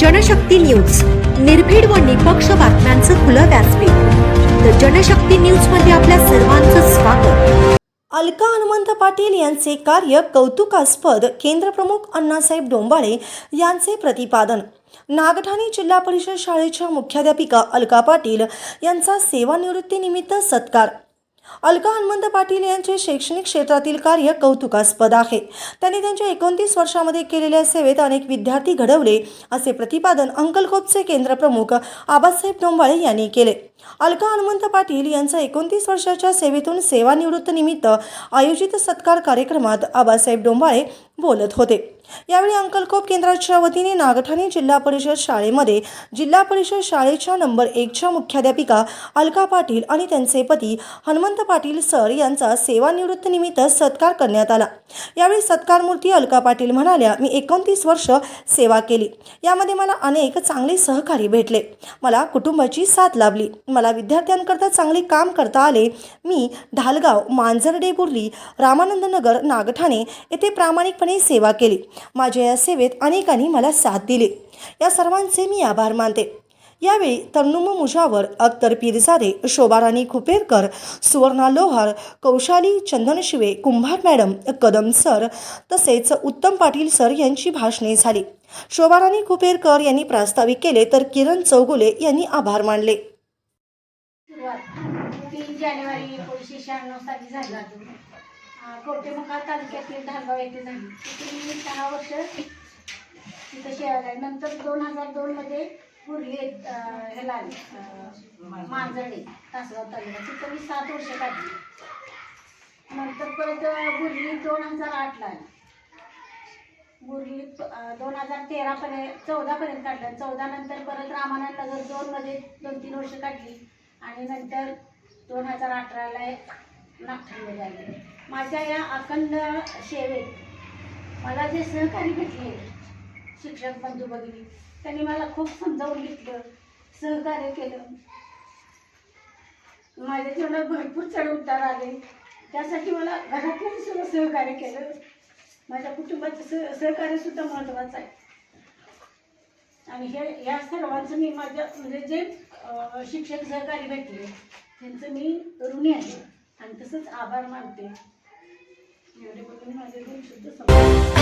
Janshakti news. निर्भीड व निपक्ष बातम्यांचं खुलं व्यासपीठ. तर जनशक्ती न्यूजमध्ये आपल्या सर्वांचं स्वागत. अलका हनुमंत पाटील यांचे कार्य कौतुकास्पद केंद्रप्रमुख अण्णासाहेब डोंबाळे यांचे प्रतिपादन. नागठाणे जिल्हा परिषद शाळेच्या मुख्याध्यापिका अलका पाटील यांचा सेवानिवृत्तीनिमित्त सत्कार. अलका हनुमंत पाटील यांचे शैक्षणिक क्षेत्रातील कार्य कौतुकास्पद आहे. त्यांनी त्यांच्या एकोणतीस वर्षामध्ये केलेल्या सेवेत अनेक विद्यार्थी घडवले असे प्रतिपादन अंकलकोपचे केंद्र प्रमुख आबासाहेब डोंबाळे यांनी केले. अलका हनुमंत पाटील यांचा एकोणतीस वर्षाच्या सेवेतून सेवानिवृत्तीनिमित्त आयोजित सत्कार कार्यक्रमात आबासाहेब डोंबाळे बोलत होते. यावेळी अंकलकोप केंद्राच्या वतीने नागठाणे जिल्हा परिषद शाळेमध्ये जिल्हा परिषद शाळेच्या नंबर एकच्या मुख्याध्यापिका अलका पाटील आणि त्यांचे पती हनुमंत पाटील सर यांचा सेवानिवृत्तीनिमित्त सत्कार करण्यात आला. यावेळी सत्कारमूर्ती अलका पाटील म्हणाल्या मी एकोणतीस वर्ष सेवा केली. यामध्ये मला अनेक चांगले सहकारी भेटले. मला कुटुंबाची साथ लाभली. मला विद्यार्थ्यांकरता चांगले काम करता आले. मी ढालगाव मांजरडे बुर्ली रामानंद नगर नागठाणे येथे प्रामाणिकपणे सेवा केली. माझ्या या सेवेत अनेकांनी मला साथ दिली. या सर्वांचे मी आभार मानते. यावेळी तन्नुम मुजावर अख्तर पीरजादे शोभाराणी खुपेरकर सुवर्णा लोहार कौशाली चंदनशिवे कुंभार मॅडम कदम सर तसेच उत्तम पाटील सर यांची भाषणे झाली. शोभाराणी खुपेरकर यांनी प्रास्ताविक केले तर किरण चौगुले यांनी आभार मानले. तीन जानेवारी एकोणीसशे शहाण्णव साली झाला अं, कवटेमंकाळ तालुक्यातील धारगाव येथे झाली. तिथे मी सहा वर्ष तिथं शेवायला आहे. नंतर दोन हजार दोनमध्ये पुरली ह्याला आली अं, तासगाव तालुका तिथं मी सात वर्ष काढली. नंतर परत अं, दोन हजार आठला आली. बुर्ली दोन हजार तेरापर्यंत चौदापर्यंत काढलं. चौदा नंतर परत रामानंद नगर दोनमध्ये दोन तीन वर्ष काढली. आणि नंतर दोन हजार अठराला नागठाणमध्ये आहे माझ्या या अखंड सेवेत मला जे सहकारी भेटले शिक्षक बंधू भगिनी त्यांनी मला खूप समजावून घेतलं सहकार्य केलं. माझ्या जीवनात भरपूर चढ उतार आले. त्यासाठी मला घरातल्याने सुद्धा सहकार्य केलं. माझ्या कुटुंबाचं सह सहकार्यसुद्धा महत्त्वाचं आहे. आणि हे या सर्वांचं मी माझ्या म्हणजे जे शिक्षक सहकारी भेटले त्यांचं मी ऋणी आहे. आणि तसंच आभार मानते. एवढे बोलून माझे दोन शुद्ध